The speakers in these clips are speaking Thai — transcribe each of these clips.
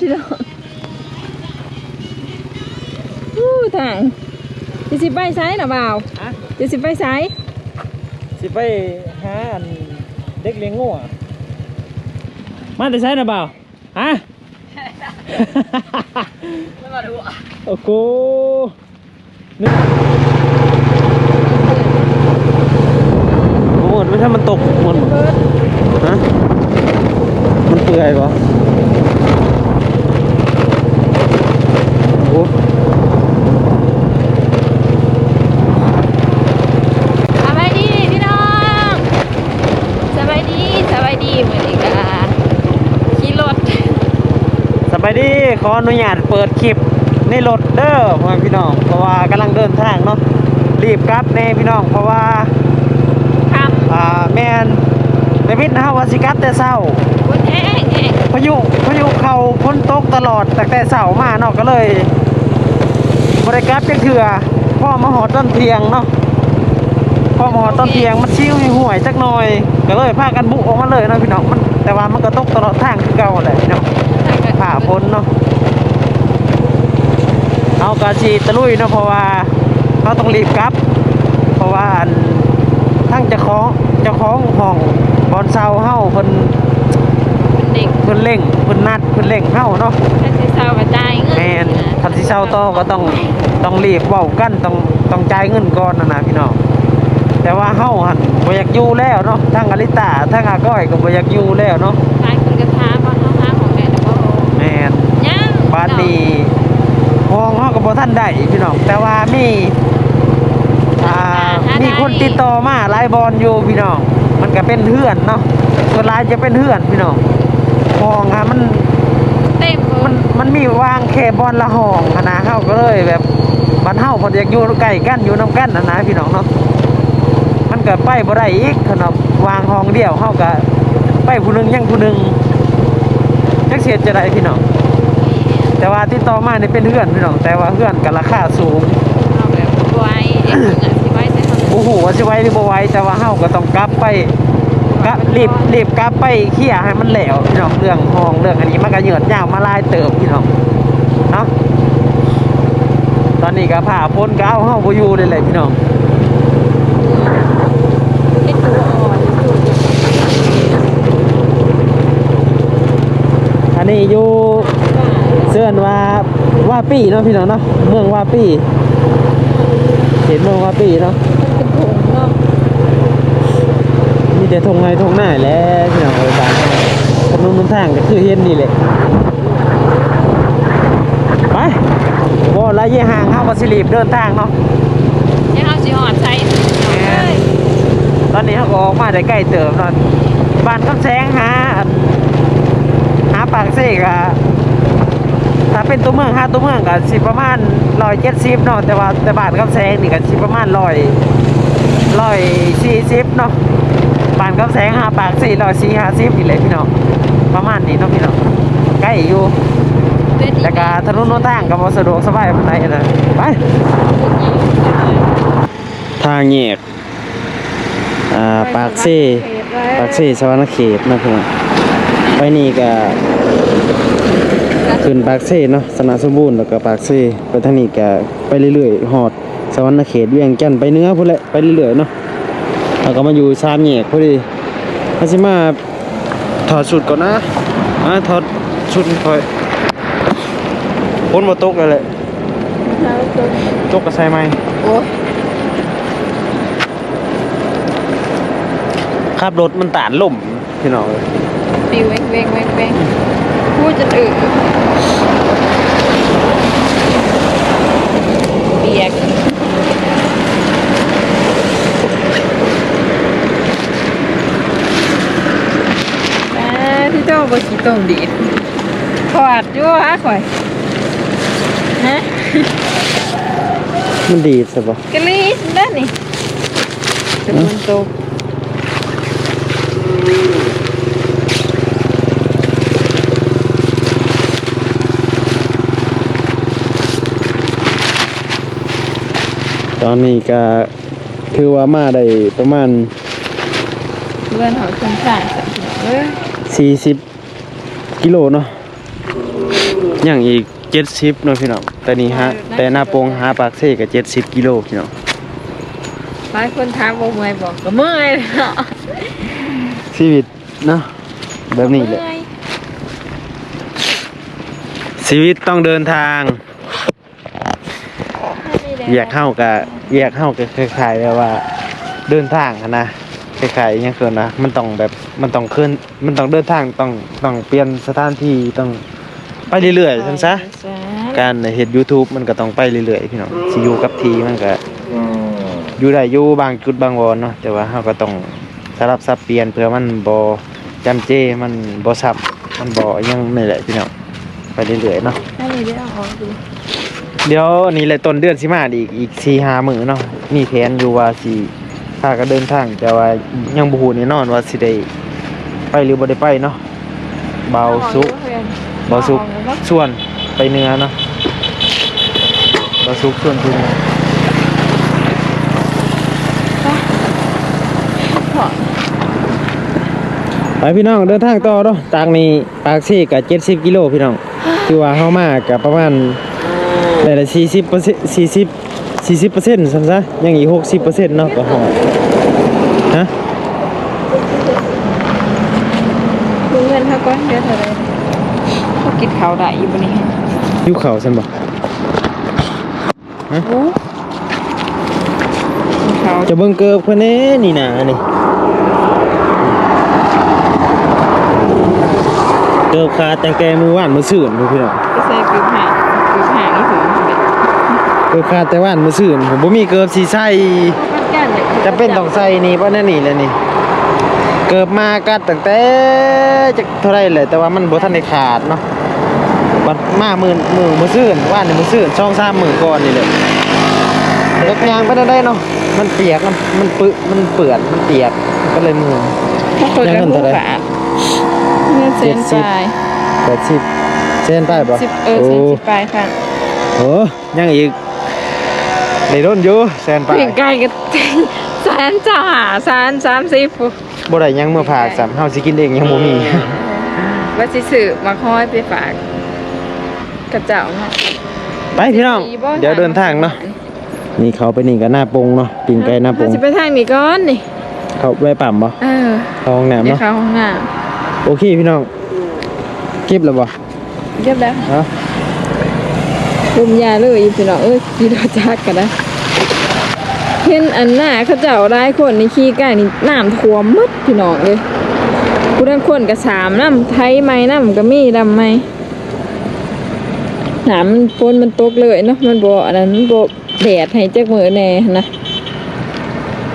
พี่น้องอู้ทางจะสิไปไซน่ะบ่าวฮะจะสิไปไซสิไปหาอันเด็กเลี้ยงงูอะมาแต่ใช้นะเปล่าฮะไม่มาดูอะโอ้โหนี่โอ้โหไม่ใช่มันตกมันเบิร์ดฮะมันเปื่อยปะโอ้โห สบายดีพี่น้องสบายดีสบายดีเหมือนอีกอะขี่รถสบายดีขออนุญาตเปิดคลิปในรถเด้อพ่อแม่พี่น้องเพราะว่ากำลังเดินทางเนาะรีบกลับแน่พี่น้อง เพราะว่าทำอ่าแมนในวิทย์นะฮะวาสิกลับแต่เศร้าบุญแห้งายุพายุเขาพ้นตกตลอดแตั้งแต่เสามาเนาะก็เลย บริกลับจังเถื่อพ่อมาหอต้นเทียงเนาะพ่อมาหอต้นเทียงมันชิวห่วยจักหน่อย ก็เลยพากันบุกออกมาเลยนะพี่น้องมันแต่ว่ามันก็ตกตลอดทางคือเก่าแหละพี่น้องผ่าพ้นเนาะเอากาชีตะลุยเนาะเพราะว่าเขาต้องรีบกลับ เพราะว่าอันทั้งเจ้าของเจ้าของห้องบอนเซาเฮ้าเพิ่น เป็นเด็กเพิ่นเร่งเพิ่นนัดเพิ่นเร่งเฮาเนาะถ้าสิเศร้ากระจายเงินแม่นทันสิเช้าต่อก็ต้องต้องรีบเว้ากันต้องต้องจ่ายเงินก่อนนะนะพี่น้องแต่ว่าเฮาหั่นบ่อยากอยู่แล้วเนาะทั้งอลิตาทั้งอาก้อยก็บ่อยากอยู่แล้วเนาะหลายคนก็ถามว่าเขาหาของแม่แต่บ่แม่นยังบ้านนี้ห้องเฮาก็บ่ทันได้พี่น้องแต่ว่ามีอ่ามีคนติดต่อมาหลายบอลอยู่พี่น้องมันก็เป็นเพื่อนเนาะส่วนหลายจะเป็นเพื่อนพี่น้อง ห้องอะมันเต็มมันมันมีวางแค่บอลละห้องอะนะเฮาก็เลยแบบบ้านเฮาพออยากอยู่ใกล้กันอยู่นํกันนะนะพี่น้องเนาะมันก็ไปบ่ได้อีกขนาดวางห้องเดียวเฮาก็ไปผู้หนึงยังผู้หนึงจักเสียจะได้พี่น้องแต่ว่าที่ต่อมานี่เป็นเพื่อนพี่น้องแต่ว่าเพื่อนก็ราคาสูงเอาแบบไว้เอ็งอะสิไว้แต่ทำบ่ฮู้ว่าสิไว้หรือบ่ไว้แต่ว่าเฮาก็ต้องกลับไป กลับรีบรีบกลับไปเคลียให้มันแล้วพี่น้องเรื่องห้องเรื่องอันนี้มันก็เหยือยาวมาลายเติบพี่น้องเนาะตอนนี้ก็ผ่าพ้นก็เอาเฮาบ่อยู่เลยแหละพี่น้องให้ตัวอ่อนตัวอันนี้อยู่เสื่อนว่าว่าปีเนาะพี่น้องเนาะเมืองว่าปีเห็นเมืองว่าปีเนาะ มันเป็นผงเนาะ มีแต่ทงไงทงหน้าแหล้วพี่น้องเอ้ยบ้านเฮาถนนมันทางก็คือเห็นนี่แหละไปบ่ระยะห่างเฮาก็สิรีบเดินทางเนาะเนี่ยเขาสิหอดใส่เอ้ยตอนนี้เขาก็ออกมาได้ใกล้เติมเนาะบ้านคำแสงหาอันหาปากเสกอะถ้าเป็นตัวเมืองหาตัวเมืองก็สิประมาณร้อยเจ็ดสิบเนาะแต่ว่าแต่บ้านคำแสงนี่ก็สิประมาณร้อยร้อยสี่สิบเนาะ บ้านคำแสงหาปากสี่ร้อยสี่ห้าสิบนี่แหละพี่น้องประมาณนี้เนาะพี่น้องใกล้อยู่เด็ดแต่ก็ถนนโนนทางก็บ่สะดวกสบายปานใดนะไปทางแยกอ่าปากซี่ปากซี่สวรรณเขตนะพี่น้องไปนี่ก็ขึ้นปากซี่เนาะสนาสมบูรณ์แล้วก็ปากซี่ไปทางนี้ก็ไปเรื่อยๆหอดสวรรณเขตเวียงจันทน์ไปเหนื้อพุ่นแหละไปเรื่อยๆเนาะ แล้วก็มาอยู่สามแยกพอดีมาสิมาถอดชุดก่อนนะมาถอดชุดค่อยพ้นบ่ตกเลยแหละตกก็ใสไหมโอ้ขับรถมันตานล่มพี่น้องปิวเวงเวงเวงเวงพูดจนอึเปียกอ่าพี่ โจ้บกี่ตรงดีดขอดอยู่ฮะข่อยฮะมันดีดสิบ่กะลีสนั่นนี่จะมันตกตอนนี้ก็ถือว่ามาได้ประมาณเพื่อนเขาสงสารสักเอ้ย 40กิโลเนาะอย่างอีกเจ็ดสิบเนาะพี่น้องแต่นี่ฮะ แต่หน้าโปงหาปากเซ่กับเจ็ดสิบกิโลพี่น้องหลายคนถามว่าเมื่อยบอกก็เมื่อยเนาะชีวิตเนาะแบบนี้แหละเมื่อยชีวิตต้องเดินทางแยกเข้ากับแยกเข้ากับคล้ายๆแบบว่า เดินทางอะนะ คล้ายๆอยังเกินนะมันต้องแบบมันต้องขึ้น มันต้องเดินทางต้องต้องเปลี่ยนสถานที่ต้องไปเรื่อยๆซั่นซะการเฮ็ด YouTube มันก็ต้องไปเรื่อยๆพี่น้องสิอยู่กับทีมันก็อยู่ได้อยู่บางจุดบางวอนเนาะแต่ว่าเฮาก็ต้องสลับสับเปลี่ยนเพื่อมันบ่จำเจมันบ่ซับมันบ่อิหยังนี่แหละพี่น้องไปเรื่อยๆเนาะให้นี่ได้เอาออกดูเดี๋ยวนี่แหละต้นเดือนสิมาอีกอีกสี่ห้ามื้อเนาะมีแผนอยู่ว่าสิพากันเดินทางแต่ว่ายังบ่ฮู้แน่นอนว่าสิได้ไปหรือบ่ได้ไปเนาะเบาสุกเบาสุกส่วนไปเหนือเนาะเบาสุกส่วนที่เหนือไปพี่น้องเดินทางต่อเนาะทางนี้ปากซี่กับ70กิโลพี่น้องคือว่าเฮามากับประมาณแต่ละสี่สิบเปอร์เซ็นต์สี่สิบสี่สิบเปอร์เซ็นต์สันซะยังอีกหกสิบเปอร์เซ็นต์เนาะก็หอด ฮะดูเงินเขาก่อนเดี๋ยวเท่าไหรเขากินข้าวได้อยู่บนนี้ยุคเขาสันบอกโอ้กินข้าวจะเบิ่งเกิบเพื่อนเน่นี่นะนี่เกิบขาดแต่งแต่มือว่านมือสื่นดูพี่น้องก็ใส่กึ่ห่างกึ่ห่างนี่ถึงเกิบขาดแต่ว่านมือสื่นผมบ่มีเกิบสีใส่มันกันเนี่ย จะเป็นต้องใส่นี่เพราะนั่นนี่แหละนี่ เกิบมากัดตั้งแต่จะเท่าไรเลยแต่ว่ามันบ่ทันได้ขาดเนาะบัดมาหมื่นมือมือซื่นว่านนี่มือซื่นช่องสามหมื่นก่อนนี่เลยรถยางไปได้ได้เนาะมันเปียกมันมันปึมันเปื่อนมันเปียกก็เลยมือเขาเปิดกระยังเงินปุเท่ากไหร่ฝาเงินเซ็นเจ็ดสิบปลายแปดสิบเส้นไปบ่สิบเออเซ็นสิบปลายค่ะโอ้ยังอีกได้โดนอยู่แสนไปเพียงไกลกัน แสนจ้าแสนสามสิบบ่ได้ยังเมื่อผ่าสามเฮาสิกินเองยังบ่มี ว่าสิสื่อมาคอยไปฝากกระเจ้าเนาะ ไปพี่น้องเดี๋ยวเดินทางเนาะ นี่เขาไปนี่กับหน้าปงเนาะปิงไก่หน้าปง เรสิไปทางนี้ก่อนนี่เขาไปปั๊มบ่เออเข้าห้องน้ำเดี๋ยวเนาะ เข้าห้องน้โอเคพี่น้อง เก็บแล้วบ่ำเรียบแล้วเนาะคุมยาเลยอยู่พี่น้องเอ้ยขี่รถจักรกันนะ เห็นอันหน้าเขาเจ้าได้คนในขี้ใกล้นี่น้ำท่วมหมดพี่น้องเลยผู้ทั้งคนกับสามน้ำไทยไหมน้ำก็มีดำไหมน้ำมันฝนมันตกเลยเนาะมันบ่อันนั้นบ่แดดให้จักมือแน่นะ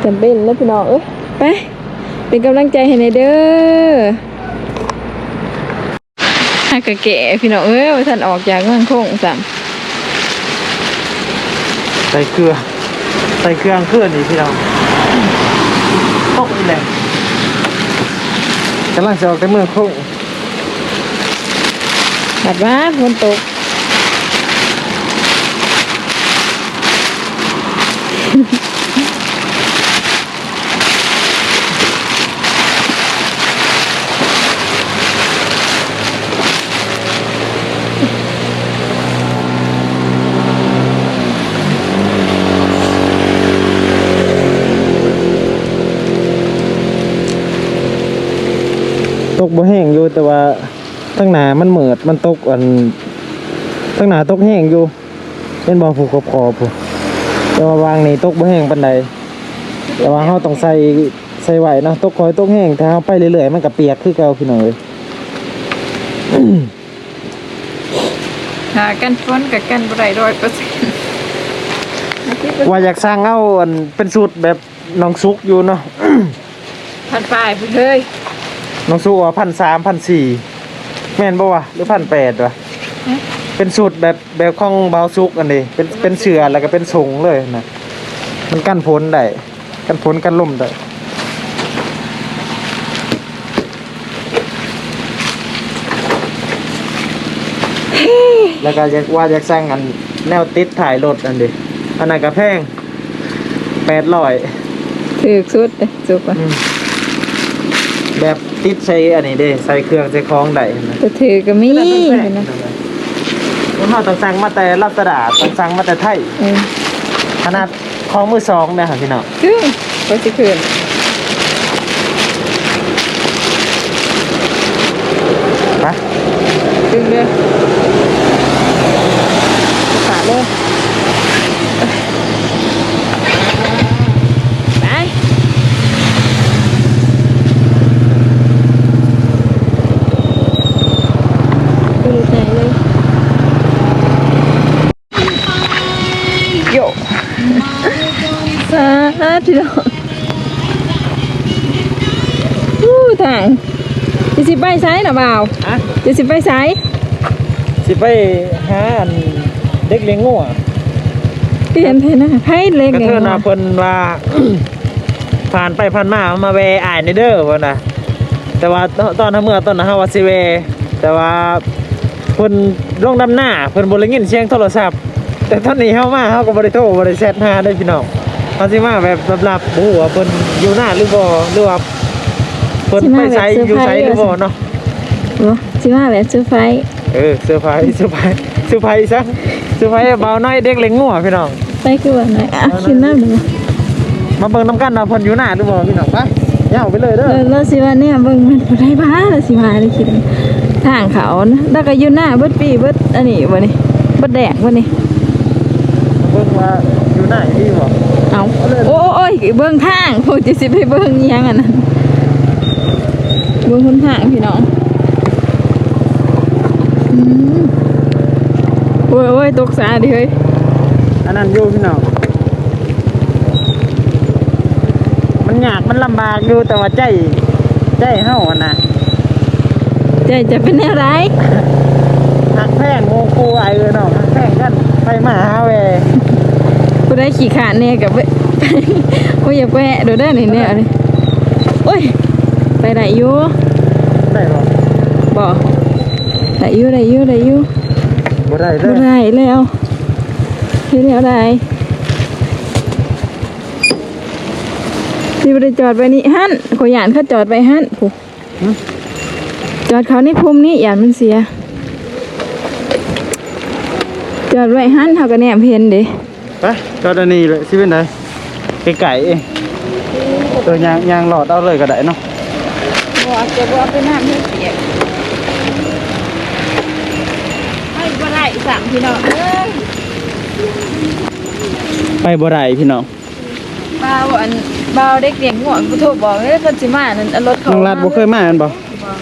จำเป็นแล้วพี่น้องเอ้ยไปเป็นกำลังใจให้ในเด้อฮักกะแก่พี่น้องเอ้ยท่านออกจากเมืองคงสั่งใส่เกลือ ใส่เครื่องเคลื่อนนี่พี่น้องตกอีแหละกำลังจะออกแต่เมืองคงบัดว่าฝนตก บ่แห้งอยู่แต่ว่าทั้งหนามันเหมือดมันตกอันทั้งหนาตกแห้งอยู่เป็นบ่อผูกขอบคอผูแต่ว่าวางนี่ตกบ่แห้งปานใดแต่ว่าเราต้องใส่ใส่ไหวเนาะตกคอยตกแห้งถ้าเราไปเรื่อยๆมันก็เปียกคือเก่าพี่น้องเอ้ยหากันฝนกับกันบ่ได้ร้อยเปอร์เซ็นต์ว่าอยากสร้างเอาอันเป็นสูตรแบบน้องซุกอยู่เนาะพันปลายไปเลย น้องซุกว่าพันสามพันสี่แม่นบ่วะหรือพันแปดวะเป็นสูตรแบบแบบของเบาซุกอันนี้เป็นเป็นเสือแล้วก็เป็นสงเลยนะมันกันฝนได้กันฝนกันลมได้แล้วก็อยากว่าอยากสร้างอันแนวติดถ่ายรถอันนี้อันนั้นก็แพงแปดร้อยถือสุดเลยสุกอะแบบ ติดใส่อันนี้เด้ใส่เครื่องใส่คล้องได้นะจะถือก็มีแพงนะเฮาต้องสั่งมาแต่ลาซาด้าต้องสั่งมาแต่ไทย เออขนาดของมือสองเนี่ยครับพี่น้องคือเขาสิคืน ฮะ ดึงเลยขาดเลยไปดูใจเลยโย สาธุเนาะอู้ทางจะสิไปไซส์นะบ่าวฮะจะสิไปไซส์สิไปหาอันเด็กเลี้ยงงูอะเปลี่ยนเถอะนะไพ่เล็กกระเนี่ยเทือนนะเพิ่นว่า ผ่านไปผ่านมามาแวอ่านในเด้อเพิ่นน่ะแต่ว่าตอนทำเมื่อตอนนั้นเฮาว่าสิแวแต่ว่าเพิ่นลงดำหน้าเพิ่นบ่ได้ยินเสียงโทรศัพท์แต่ตอนนี้เฮามาเฮาก็บ่ได้โทรบ่ได้แชทหาได้พี่น้อง เฮาสิมาแบบลับๆบ่ฮู้ว่าเพิ่นอยู่หน้าหรือบ่หรือว่าเพิ่นไปไสอยู่ไสหรือบ่เนาะเหรอสิมาแบบเซอร์ไพรส์เออเซอร์ไพรส์เซอร์ไพรส์เซอร์ไพรส์ซะเซอร์ไพรส์เบาน้อยเด็กเล็งงัวพี่น้องไปคือว่าไหนอะขึ้นน้ำหนึ่งมาเบิ่งน้ำกันว่าเพิ่นอยู่หน้าหรือบ่พี่น้องไปย่างไปเลยเด้อแล้วแล้วสิว่าเนี่ยเบิ่งมันบ่ได้บ้าแล้วสิมาได้คิดทางเขานะแล้วก็อยู่หน้าเบิดปีเบิดอันนี้บ่นี่เบิดแดกบ่นี่มาเบิ่งว่าอยู่หน้าอีบ่ เอาโอ้โอ้ยเบิ่งทางพวกจะสิไปเบิ่งอิหยังอันนั้นเบิ่งคนทางพี่น้องอืมโอ้ยโอ้ยตกสาดิเฮ้ยอันนั้นอยู่พี่น้องมันยากมันลำบากอยู่แต่ว่าใจใจเฮาอะนะใจจะเป็นแนวไรหักแพงโงกูไอ้เออน้องหักแพงกันไปมาหาแว กูได้ขี่ขาเนี่ยกับโอ้ยอย่าแปะเดี๋ยวได้หน่เนี่ยเลยโอ้ยไปไหนอยู่ได้บ่บ่ไหนอยู่ไหนอยู่ไหนอยู่บ่ได้เด้บ่อได้แล้วเฮ็ดแล้วได้ที่บ่ได้จอดไปนี่หั่นขอยยานเขาจอดไปหั่นผู้จอดเขาในภูมินี่ยานมันเสีย จอดไว้หั่นเขาก็แนมเห็นเด้ ไปก็อันนี้เลยสิเป็นไดไก่ๆเองตัวยางยางหลอดเอาเลยก็ได้เนาะบ่จะบ่ไปน้ำให้เปียกให้บ่ได้สามพี่น้องเอ้ยไปบ่ได้พี่น้องบ่าวอันบ่าวเด็กเลี้ยงง่วงกูโทรบอกเอ้ยเพิ่นสิมานั่นเอารถเขาน้องรัดบ่เคยมาอันบ่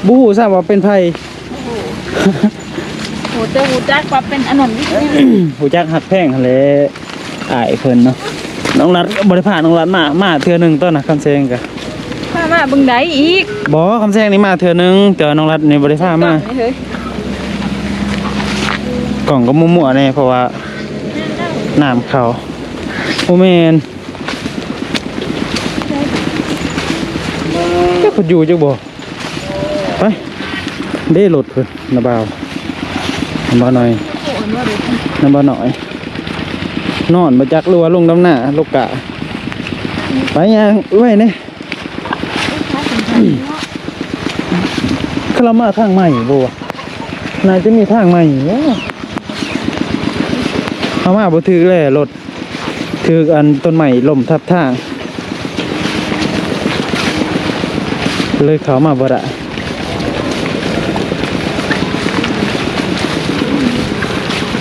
บ่ฮู้ทราบว่าเป็นไผโหเจ้าหูจักว่าเป็นอันนั้นวิเศษฮู้จักหักแพงหั่นแหละ อายเพิ่นเนาะน้องรัดก็บ่ได้พาน้องรัดมามาเทื่อหนึงต้นน่ะคำแซงก็มามาเบิ่งใดอีกบ่คำแซงนี่มาเทื่อหนึงแต่ว่าน้องรัดนี่บ่ได้พามาเฮ้ยกล่องก็มั่วๆแน่เพราะว่าน้ำเขาโอ้แม่นเจ้าเพิ่นอยู่จักบ่ไปเด้รถเพิ่นนะบ่าวน้ำบ่าวหน่อยโอ้ยว่าเด้น้ำบ่หน่อย นอนมาจักรัวลงดำหน้าลูกกะไปยังไว้เนี่ยคือเรามาทางใหม่บัวนายจะมีทางใหม่เขามาบ่ถือเลยรถถืออันต้นใหม่ล่มทับทาง เลยเขามาบ่ได้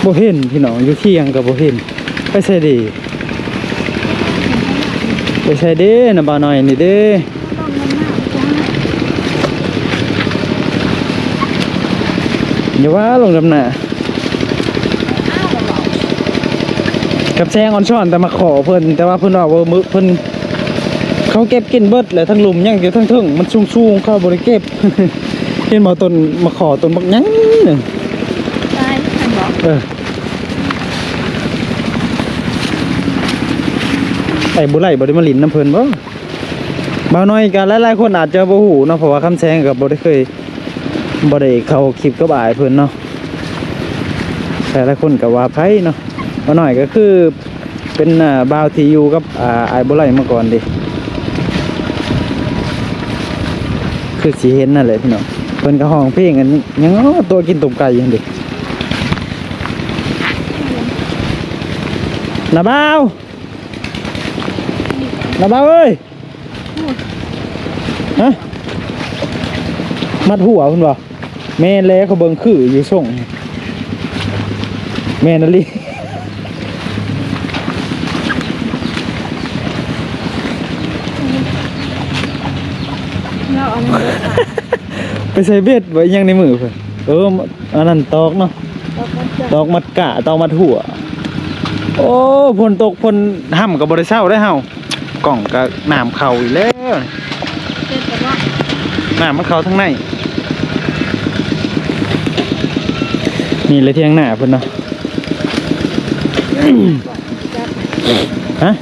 บ่เห็นพี่น้องอยู่เที่ยงกับบ่เห็น ไปใส่ดีไปใส่เด้นะบ่าวน้อยนี่เด้อย่าว่าลงดำหน้ากับแซงออนช่อนแต่มาขอเพิ่นแต่ว่าเพิ่นว่าว่ามือเพิ่นเขาเก็บกินเบิดเลยทั้งหลุมยังอยู่ทั้งทึ่งมันสูงๆเข้าบ่ได้เก็บเห็นบ่ต้นมาขอต้นบักหยังหนึ่งตายท่านบอกเออ ไอ้บุไรบริมาลินน้ำเพลินบ่บาวน้อยกันหลายๆคนอาจจะบ่ฮู้เนาะเพราะว่าคำแซงกับบ่ได้เคยบ่ได้เข้าคลิปกับอายเพิ่นเนาะแต่หลายคนก็ว่าไผเนาะบาวน้อยก็คือเป็นบ่าวที่อยู่กับอ่าอายบุไรมาก่อนดิคือสิเห็นนั่นแหละพี่น้องเพิ่นก็ห้องเพลงกันยังง้อตัวกินตุ่มไก่อยู่หั่นดินาบ้าว นาบ้าวเอ้ยฮะมัดหัวคุณบ่แม่นแล้วเขาเบิ่งคืออยู่ส่งแม่นอะลิเราเอามาไปใส่เบ็ดไว้ยังในมือเพิ่นเอออันนั้นตอกเนาะตอกมัดกะตอกมัดหัว โอ้ฝนตกฝนห่ำกับบริเช้าได้อเฮา กล่องกับน้ำเข่าอีกแล้วเจ็ดแต่ว่าน้ำมันเข่าทั้งในนี่เลยเที่ยงหน้าเพิ่นเนาะฮะ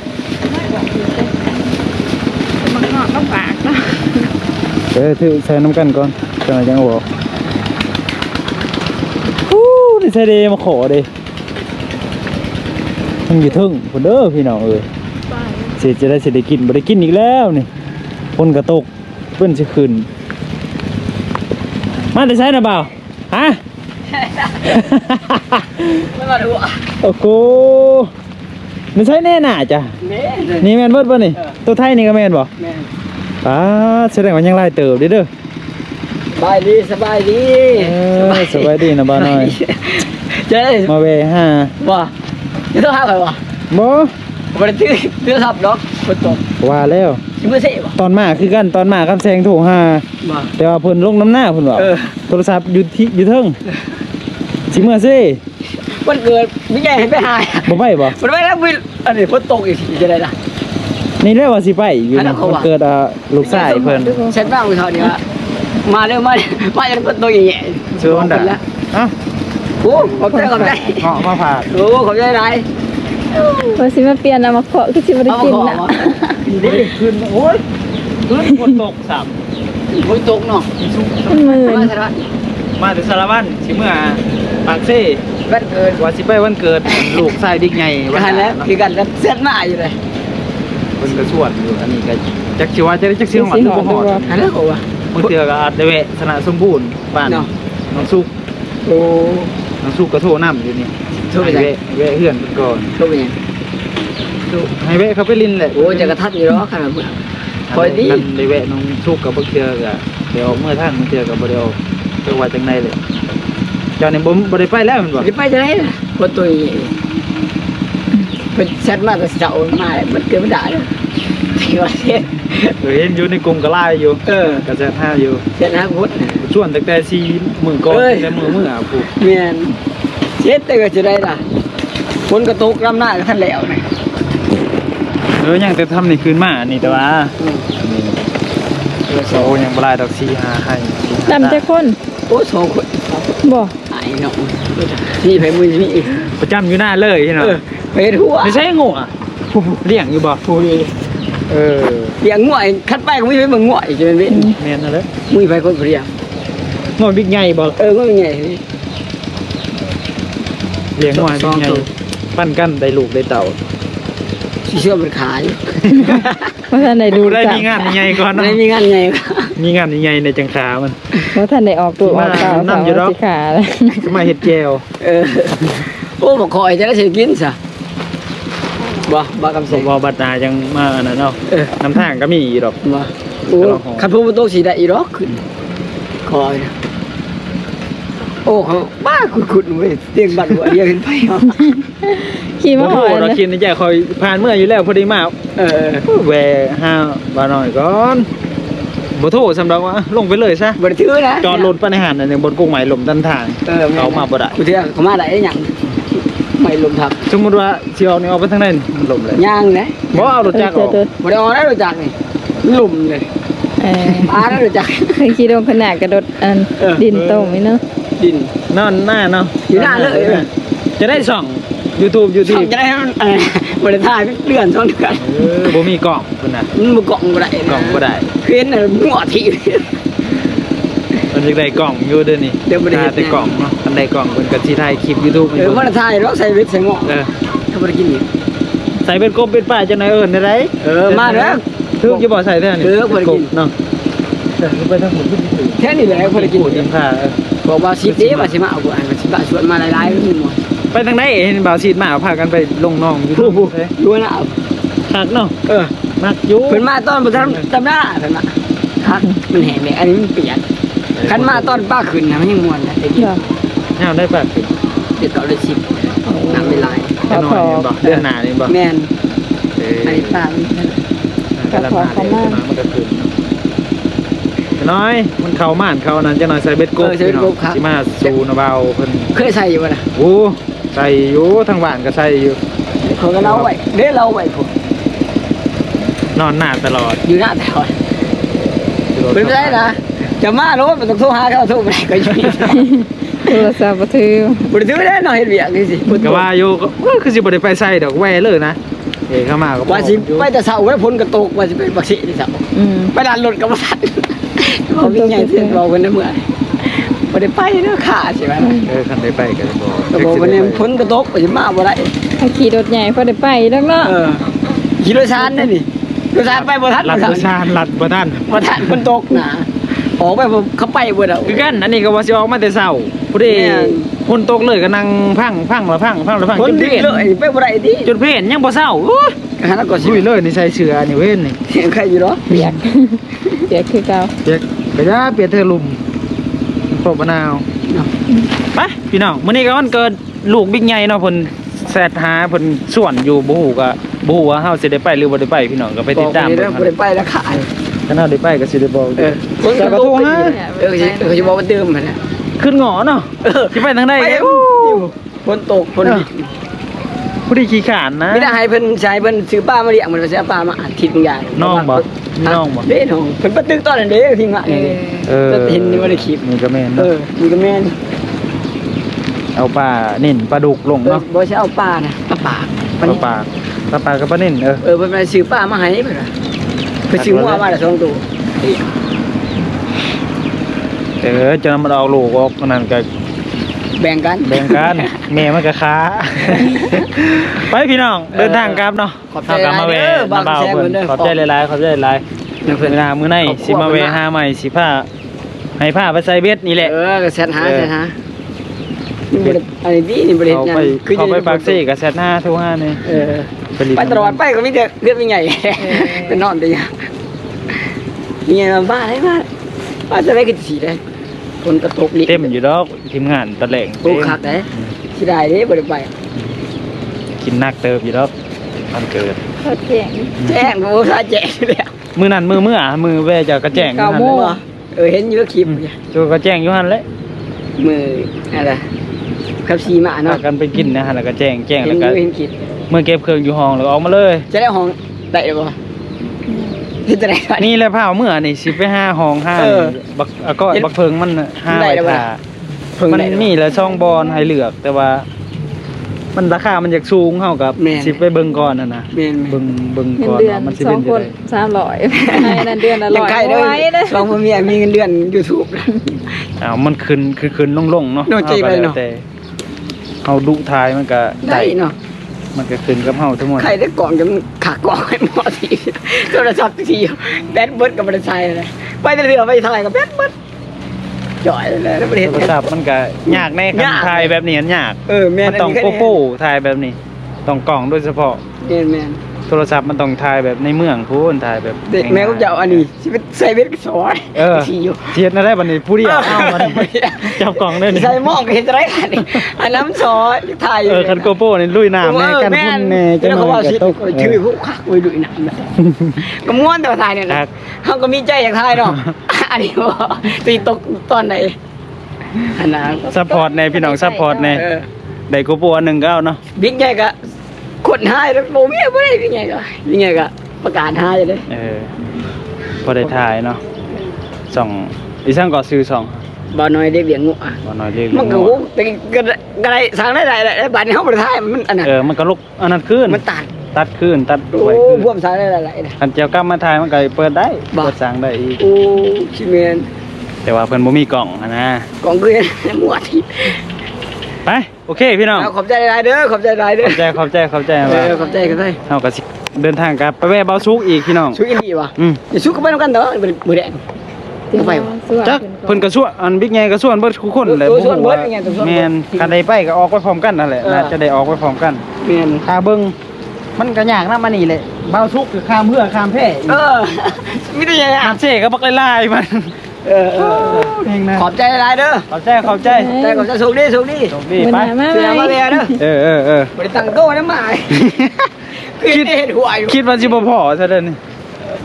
มันก็ต้องฝากเนาะเออถือใส่น้ำกันก่อนจังหวะจังบอกฮู้นี่ใส่เดมาขอเดมันอยู่ทึ่งคนเด้อพี่น้องเอ้ยไป เสียจะได้เสียได้กินบ่ได้กินอีกแล้วนี่คนกระตกเพิ่นสิขึ้นมาแต่ใช้นะบ่าวฮะไม่มาดูอะโอ้โหมันใช่แน่น่ะจ้ะแม่นี่แม่นเบิดบ่นี่เออตัวไทยนี่ก็แม่นบ่แม่ป้าดแสดงว่ายังไล่เติบเด้อเด้อสบายดีสบายดีเออสบายดีนะบ้านน้อยเจ๊มาเวห้าว่าจะต้องหาใครวะ บ่ผมไม่ได้ตื้อตื้อทับดอกคนตกว่าแล้วชิมือเสียวะตอนมาคือกันตอนมากับแซงโทรหามา แต่ว่าเพิ่นลงน้ำหน้าเพิ่นว่าเออ โทรศัพท์อยู่ที่อยู่เทิงสิเมื่อซิวันเกิดไม่ใหญ่ให้ไปหายบ่ไปบ่มันไม่แล้ววิอันนี้ฝนตกอีกจะได้ละนี่แหละว่าสิไปอยู่อันนั้นะนเขามันว่า เกิดอ่าลูกชายเพิ่นเช็ดบ้างไปเท่านี้ว่ามาเร็วมามาจะฝนตกใหญ่ๆเชื่อมันได้แล้วเอ้าโอ้ขอบใจขอบใจเงาะมาฝากโอ้ขอบใจไร ว่าสิมาเปลี่ยนเอามาเคาะคือสิบ่ได้เอากินขอนะนี่ขึ้นโอ้ยขึ้นฝนตกสับฝนตกเนาะมันมืนมาสารวัตรมาแต่สารวัตรสิเมื่อปากเซ่วันเกิดว่าสิไปวันเกิดลูกชายดิกไงกันแล้วคือกันแล้วเส้นหน้าอยู่เลยเพิ่นก็ชวนอยู่อันนี้ก็จักสิว่าจะได้จักสิฮอดหรือบ่ฮอดอันนั้นเขาว่าบางเทื่อก็อาจได้แวะสนะสมบูรณ์บ้านเนาะน้องสุกโอ้ น้องสุกก็โทรนำอยู่นี่โทรไปไหน ให้แวะแวะเฮือนเพิ่นก่อนโทรไปยังให้แวะเขาไปลินแหละโอ้จะกระทัดอยู่แล้วขนาดเมื่อพอดีท่านได้แวะน้องสุกกับบางเทื่อก็เดี๋ยวเมื่อท่านบางเทื่อก็บ่ได้เอาจังว่าจังไดเลยเจ้านี่บ่บ่ได้ไปแล้วแม่นบ่จะไปจะไหนล่ะคนตัวใหญ่เป็นเซตมาแต่เจ้ามามันเกิดไม่ได้เลย ที่ว่าเซตเออเห็นอยู่ในกลุ่มก็ไล่อยู่เออก็จะท่าอยู่เซตนะพุทธชวนตั้งแต่สี่มื้อก่อนเอ้ยแต่มื้อมื้ออะผู้เมียนเซตแต่ก็จะได้ล่ะคนกระตุกลำหน้าก็ท่านแล้วนะเออยังแต่ทำนี่คืนมานี่แต่ว่าเออโซยังบ่ได้ดอก4 5ให้ดำจักคนโอ้สองคนบ่ไอ้น้องนี่ไปมือนี่อีกประจำอยู่หน้าเลยใช่ไหมเออไปทั่วไม่ใช่งูอะเลี้ยงอยู่บ่พูด เลยเออเลี้ยงง่วยคัดไปก็ไม่ใช่มึงง่วยจะเป็นเว้นแม่นนั่นแหละมึงไปคนเดียวงูบิ๊กใหญ่บ่เออก็เป็นไงเลี้ยงงูบิ๊กใหญ่ปั้นกันได้ลูกได้เต่าที่เชื่อมันขายว่าท่านได้ดูได้จ้ะมีงานใหญ่ก่อนไม่เนาะมีงานไงมีงานใหญ่ในจังขามันว่าท่านได้ออกตัวออกเก่ามาสาวนำอยู่ดอกสิขาแล้วก็มาเฮ็ดแจวเออโอ้บอกคอยจะได้เสียกินซะ บ่บ่กำบเสีอยกว่าบัดนาจังมาอันนั้นเนาะเออน้ำทางก็มีอีกดอกบ่โอ้คันพูดโตสีได้อีรอกขึ้นคอยนะโอ้เขาบ้าขุดๆเว้ยเตียงบัตรหัวเดียวขึ้นไปเอาขี่มาบ่หโหอยเรานะคิดในใจคอยผ่านเมื่ออยู่แล้วพอดีมาเออแหวห้าบ่าหน่อยก่อนบ่โทรสำหรับว่าลงไปเลยซะบ่ได้ถือนะจอดรถปานในหันอันหนึงบนกุ้งใหม่ลมดันทางเออเขามาบ่ได้กูเที่ยเขามาได้หยัง ไม่ลมทับสมมุติว่าสิเอานี่เอาไปทางไหนมันลมเลยย่างนะบ่เอารถจักรออกเออบ่ได้ออกได้รู้จักนี่ลุ่มเลยเอออาได้รู้จักเคยขี่ลงขนาดกระโดดอันเออดินโตไหมเนาะดินนอนหน้าเนาะอยู่หน้าเลยจะได้ส่อง YouTube อยู่ช่ที่องจะได้ให้มันเออบริษัทเดือนช่องเดือนเออบ่มีกล่องพุ่นน่ะมันมือกล่องบ่ได้นะกล่องบ่ได้เพี้ยนน่ะมั่วที่มันสิได้กล่องอยู่เด้อนี่เดี๋ยวบ่ได้เฮ็ดหาแต่กล่องเนาะ คันได้กล่องเพิ่นก็สิถ่ายคลิป YouTube เออบริษัทเราใส่เวทใส่หม้อเออถ้าบ่ได้กินนี่ใส่เป็นกบเป็นป้าจังได๋เอิ้นได้ไดเออมาแล้วถืออยู่บ่ใส่แท้นี่เออบ่ได้กินบเนาะแต่ไปทางหมุนขึ้นถือแค่นี้แหละบ่ได้กินพูดยังค่าเออบอกว่าสิเด้ว่าสิมาเอากูอ่านว่าสิบะชวนมาหลายๆนี่หมดปไปทางไหนเห็นบ่าวชีดมาพากันไปลงน้องอยู่ผู้ผู้เอ้ยดูนะคักเนาะเออมักอยู่เพิ่นมาตอนบ่ทันจำได้เพิ่นมาครับมันแห้งเลยอันนี้มันเปียกคันมาตอนป้าขึ้นนะมันยังม่วนนะแต่กี้จ้ะแนวได้ปะเดี๋ยวต่อเลยชิบน้ำไม่ไหลจะน้อยนี่บ่เดือนหน้านี่บ่แม่นเอออันนี้ป้ามันแต่ละหน้านี่จะมามันก็ขึ้นเนาะจะน้อยมันเข้าม่านเข้านั้นจะน้อยใส่เบ็ดกบพี่น้องสิมาสู่นะเบาเพิ่นเคยใส่อยู่บ่ล่ะโอ้ใส่อยู่ทางบ้านก็ใส่อยู่เขาก็เล่าไว้เด้เล่าไว้ผมนอนหน้าตลอดอยู่หน้าตลอดเป็นไปได้นะจะมาโน้ตมันต้องโทรหาเขาโทรไปก็อยู่นี่ โทรศัพท์บ่ถือบ่ได้ถือได้หน่อยเฮ็ดเวียกนี่สิก็ว่าอยู่ก็เอ้ยคือสิบ่ได้ไปใส่ดอกแหวเลยนะเอ้เข้ามาก็บอกว่าสิอยู่ไปแต่เช้าไว้พ้นกระตกว่าสิไปปักสิที่เช้าอืมไปดันรถกับบ่ทันเขาวิ่งใหญ่เส้นเราเพิ่นได้เมื่อยบ่ได้ไปเด้อขาใช่ไหมเออคันได้ไปก็จะบอกก็บอกว่าเนี่ยพ้นกระตกว่าสิมาบ่ได้ถ้าขี่รถใหญ่พอได้ไปแล้วเนาะเออขี่รถชานนั่นนี่รถชานไปบ่ทันรัดบ่ทัประชานรัดประท่านบ่ทันฝนตกหนาออกไปผมเขาไปเบิดอะคือกันอันนี้ก็ว่าสิออกมาแต่เช้า ผู้ใดแม่นคนตกเลยก็นั่งพังพังละพังพังละพังฝนจนดิเพลนเลยไปบ่ได้ดิจนเพลนยังบ่เศร้าโอ้ยก็หันก็สิลุยเลยนี่ใส่เสื้อนี่เว้นนี่เสียงใครอยู่เนาะเปียก เปียกคือเก่าเปียกไปจ้าเปียกเธอลุมโปะมะนาวไปพี่น้องมื้อนี้ก็วันเกิดลูกบิ๊กใหญ่เนาะเพิ่นแซดหาเพิ่นส่วนอยู่บ่ฮู้ก็บ่ฮู้ว่าเฮาสิได้ไปหรือบ่ได้ไปพี่น้องก็ไปติดตามเด้เบิ่องบ่ได้ไปแล้วขายถ้าเฮาได้ไปก็สิได้บอกเออแต่ก็โทรหาเออสิเออสิบอกว่าเดิมมันน่ะ ขึ้นหงอเนาะเออสิไปทางใดไปกันฝนตกฝนดิผู้ที่ขี้ขานนะไม่ได้ให้เพิ่นใช้เพิ่นซื้อปลามาเลี้ยงมันไปซื้อปลามาอัดทิศบางอย่างน้องบ่มีน้องบ่เด้น้องเพิ่นปะตึกตอนนั้นเด้ทิ้งอะเอนี่อเออจะเห็นนี่บ่ได้คลิปนี่ก็แม่นเอเนาะอนี่ก็แม่นเอาปลานิ่นปลาดุกลงเออเนาะบ่ใช่เอาปลานะปลาปากปลาปลาปลาปลากับปลานิ่นเออเออเพิ่นไปซื้อปลามาให้เพิ่นว่าเพิ่นซื้อหัวมาละสองตัวเออจะนำมันเอาลูกออกนั่นก็แบ่งกัน แบ่งกันแม่มันก็ค้า ไปพี่น้องเดินทางกลับเนาะขอบใจเฮากลับมาแวะหลายๆเด้อมาเบาบางแสนเพิ่นเด้อขอบใจหลายๆขอบใจหลายๆเพิ่นเวลามื้อในขอบคุณ สิมาแวะมากหาใหม่สิผ้าให้ผ้าไปใส่เบ็ดนี่แหละ เออก็แซดหาเออแซดหานี่บ่ได้อันนี้ดีนี่บ่ได้เขาหยังไปคือเขาไปปากซี่กับแซดหน้าทุกห้านี่เออไปลินไปตลอดไปก็มีแต่เรื่องใหญ่เป็นนอนแต่ยามีไงมาบ้าได้มาบ้าจะได้กันสีได้ คนกระตกนี่เต็มอยู่ดอกทีมงานตะแหลงโอ้คักได้สิได้เด้บ่ได้ไปกินนักเติบอยู่ดอกมันเกิด เขาแจ้ง แจ้งโอ้ซาแจ้งแล้วมือนั้นมือเมื่อมือแวะเจะกระแจงอยู่เก้าหั่นโมแหงละเออเห็นอยู่คลิปจูกระแจงอยู่หันแหละมืออะไรขับสีมาพาเนาะกันไปกินนะฮะแล้วก็แจ้งแจ้งเห็แล้นวอก็ยู่เห็นคลิป เมื่อเก็บเครื่องอยู่ห้องแล้วก็ออกมาเลยจะได้ห้องได้บ่ ที่จะได้นี่แหละผ้าเมื่อนี่สิไปห้าห้องห้าเออบักอะก็บักเพิงมันน่ะห้าได้ไว้แล้วบ่ท่าเพิ่งมันได้มีแล้วช่องบอลให้เลือก แต่ว่า มันราคามันอยากสูงเท่ากับแม่น สิไปเบิ่งก่อนน่ะนะแม่นเบิ่งเบิ่งเงินก่อนเดือนว่ามันสิสอเป็งนคจังนไดสามร้อยให้นั่นเดือนละยัร้งอยใกล้เด้อไว้เด้อสองพ่อเมียมีเงินเดือน YouTube นะ อ้าวมันขึ้นขึ้นขึ้นลงลงเนาะโน่นจริงเลยเนาะ แต่เฮาดุทายมันก็ได้เนาะ มันก็ขึ้นกับเฮาทั้งหมดใครได้กล่องจะมันขากล่องให้หมอทีโทรศัพท์ทีแบตเบิดกับบริษัทอะไรไปแต่เรือไปถ่ายกับแบตเบิดจ่อยเลยแล้วประเทศโทรศัพท์มันก็ยากในคันยากถ่ายแบบนี้มันยากเออแม่มันต้องโกโก้ถ่ายแบบนี้ ต้องกล่องโดยเฉพาะแม่นแม่น โทรศัพท์มันต้องถ่ายแบบในเมืองพูนถ่ายแบบเด็กแม่ก็จะเอาอันนี้ชีวิตใส่เบ็ดก็สอนเออทีอยู่เทียดนะได้บัดนี้ผู้เดียวเอ้ามันจับกล่องเด้อนี่ใส่หม้อก็เห็นจะไรกันนี่อันนั้นสอนถ่ายอยู่เออคันโกโปนี่ลุยน้ำแน่กันแม่พุ่นแน่จังแล้วหเขาน่อว่ายก็สิตกชื่อพวกคักไว้ดูน้ำนะก็ม้วนแต่ว่าถ่ายเนี่ยครันะบเขาก็มีใจอยากถ่ายเนาะอันนี้ว่าตีตกตอนไหนอันนั้นซัพพอร์ตแน่พี่น้องซัพพอร์ตแน่เออได้โกโปอันหนึงก็เอาเนาะบิ๊กใหญ่ก็ คนหายแล้วโมมีอะไรได้บิ๊กใหญ่ก็บิ๊กใหญ่ก็ประกาศหายเลยเออพอได้ถ่ายเนาะสองอีสั่งก็ซื้อสองบ่น้อยได้เบียงงูอะบ่น้อยเรียกมันก็หูแต่ก็ได้ก็ได้สั่งได้ได้ได้บัตรเขาบ่ได้ถ่ายมันอันนั้นเออมันก็ลุกอันนั้นขึ้นมันตัดตัดขึ้นตัดโอ้ไว้ขึ้นพวกสั่งได้หลายๆนะคันเจียวกลับมาถ่ายมันก็เปิดได้บ่เปิดสั่งได้อีกโอ้ชิเมนแต่ว่าเพิ่นบ่มีกล่องอะนะกองเกลือหมวดที่ไป โอเคพี่น้องเอาขอบใจหลายๆเด้อขอบใจหลายๆเด้ขออบใจขอบใจขอบใจเอมาอขอบใจกันได้เฮาก็สิเดินทางกลับไปแวะเบาซุกอีกพี่น้องช่วยกันดีวะอืมอย่าสู้กันไปนำกันเด้อมือแดงเตรียมไปมาสวดจักขึ้เพิ่นนก็ส่วนอันบิ๊กใหญ่ก็ส่วนเบิดทุกคนแหละเออส่วนบ่เบิฮู้ดไงส่วนเบิดแม่นคันใดไปก็ออกไปพร้อมกันนั่นแหละเออ น่าจะได้ออกไปพร้อมกันเมียนถ้าเบิ่งมันก็ยากนํมันนี่แหละเบาทุกข์คือข้ามเพื่อข้ามแพ้เออไม่ได้ยังไงข้ามเซ่ก็บักลายๆมัน เออเออ เออเองนะขอบใจหลายๆเด้อขอบใจขอบใจใจขอบใจสูงดีสูงดีโชคดีมื้อไปหน้ามาเสียใหมาม่เรียเด้อเออเออเออบริตังโต้น้ำหมายคิดเห็นหัวอยู่คิดว่าสิบ่พอซะเด้อนี่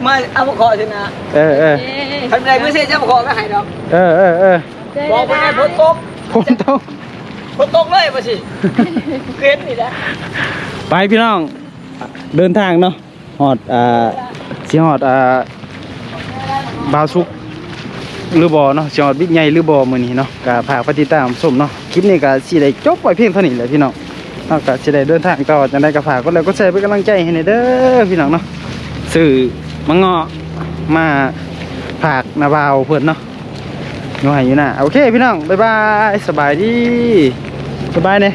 มาเอามาขอสินะเออเออทำไรเมื่อเสร็จจะมาขอก็ให้ดอกเออเออเออบอกไปให้ฝนตกผมต้องฝนตกเลยมาสิเกินนี่นะไปพี่น้องเดินทางเนาะฮอดอ่าสิฮอดอ่าบาวซุก หรือบ่เนาะสิฮอดบิ๊กใหญ่หรือบ่มื้อนี้เนาะก็ฝากปติดตามชมเนาะคลิปนี้ก็สิได้จบไว้เพียงเท่านี้แหละพี่น้องเนาก็สิได้เดินทางต่อจังไดก็ฝากกดไลค์กดแชร์เป็นกำลังใจให้หน่อยเด้อพี่น้องเนาะซื้อมะเงาะมาฝากนาบาวเพิ่นเนาะอยู่ให้อยู่น่ะโอเคพี่น้องบ๊ายบายสบายดีสบายเด้